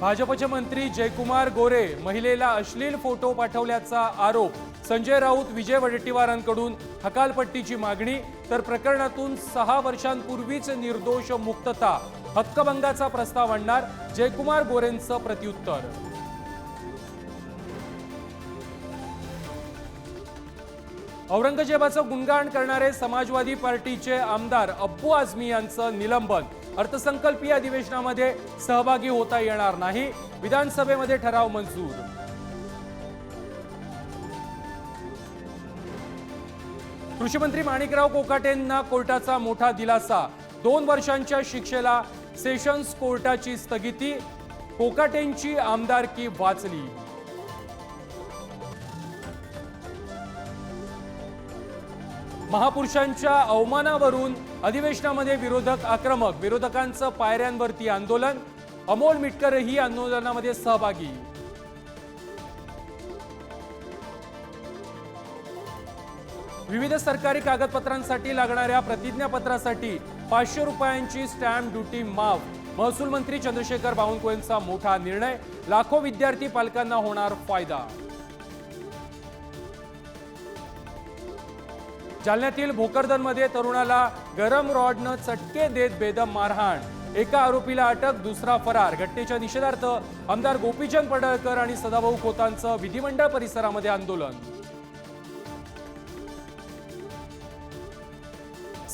भाजपचे मंत्री जयकुमार गोरे महिलेला अश्लील फोटो पाठवल्याचा आरोप. संजय राऊत विजय वडेट्टीवारांकडून हकालपट्टीची मागणी तर प्रकरणातून सहा वर्षांपूर्वीच निर्दोष मुक्तता. हक्कभंगाचा प्रस्ताव आणणार जयकुमार गोरेंचं प्रत्युत्तर. औरंगजेबाचं गुणगान करणारे समाजवादी पार्टीचे आमदार अब्बू आझमी यांचं निलंबन. अर्थसंकल्पीय अधिवेशनामध्ये सहभागी होता येणार नाही. विधानसभेमध्ये ठराव मंजूर. कृषीमंत्री माणिकराव कोकाटेंना कोर्टाचा मोठा दिलासा. दोन वर्षांच्या शिक्षेला सेशन्स कोर्टाची स्थगिती. कोकाटेंची आमदारकी वाचली. महापुरुषांच्या अवमानावरून अधिवेशनामध्ये विरोधक आक्रमक विरोधकांचं पायऱ्यांवरती आंदोलन अमोल मिटकरही आंदोलनामध्ये सहभागी. विविध सरकारी कागदपत्रांसाठी लागणाऱ्या प्रतिज्ञापत्रासाठी पाचशे रुपयांची स्टॅम्प ड्युटी माफ महसूल मंत्री चंद्रशेखर बावनकुळेंचा मोठा निर्णय लाखो विद्यार्थी पालकांना होणार फायदा. जालन्यातील भोकरदनमध्ये तरुणाला गरम रॉडनं चटके देत बेदम मारहाण. एका आरोपीला अटक दुसरा फरार. घटनेच्या निषेधार्थ आमदार गोपीचंद पडळकर आणि सदाभाऊ खोतांचं विधिमंडळ परिसरामध्ये आंदोलन.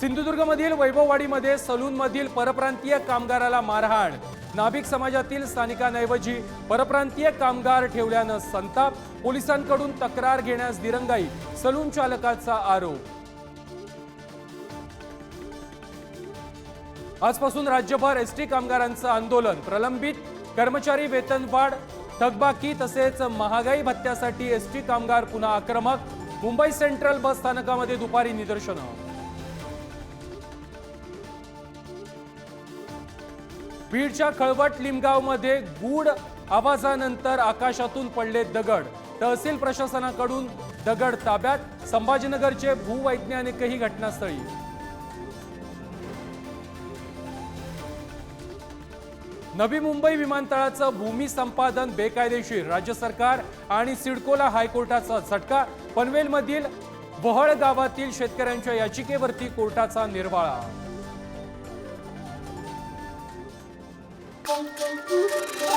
सिंधुदुर्गमधील वैभववाडीमध्ये सलूनमधील परप्रांतीय कामगाराला मारहाण. नाभिक समाजातील स्थानिकांऐवजी परप्रांतीय कामगार ठेवल्यानं संताप पोलिसांकडून तक्रार घेण्यास दिरंगाई सलून चालकाचा आरोप. आजपासून राज्यभर एसटी कामगारांचं आंदोलन. प्रलंबित कर्मचारी वेतनवाढ थकबाकी तसेच महागाई भत्त्यासाठी एसटी कामगार पुन्हा आक्रमक. मुंबई सेंट्रल बस स्थानकामध्ये दुपारी निदर्शनं. बीडच्या खळवट लिमगावमध्ये गूढ आवाजानंतर आकाशातून पडले दगड. तहसील प्रशासनाकडून दगड ताब्यात संभाजीनगरचे भूवैज्ञानिकही घटनास्थळी. नवी मुंबई विमानतळाचं भूमी संपादन बेकायदेशीर राज्य सरकार आणि सिडकोला हायकोर्टाचा झटका पनवेलमधील वहळ गावातील शेतकऱ्यांच्या याचिकेवरती कोर्टाचा निर्वाळा Thank you.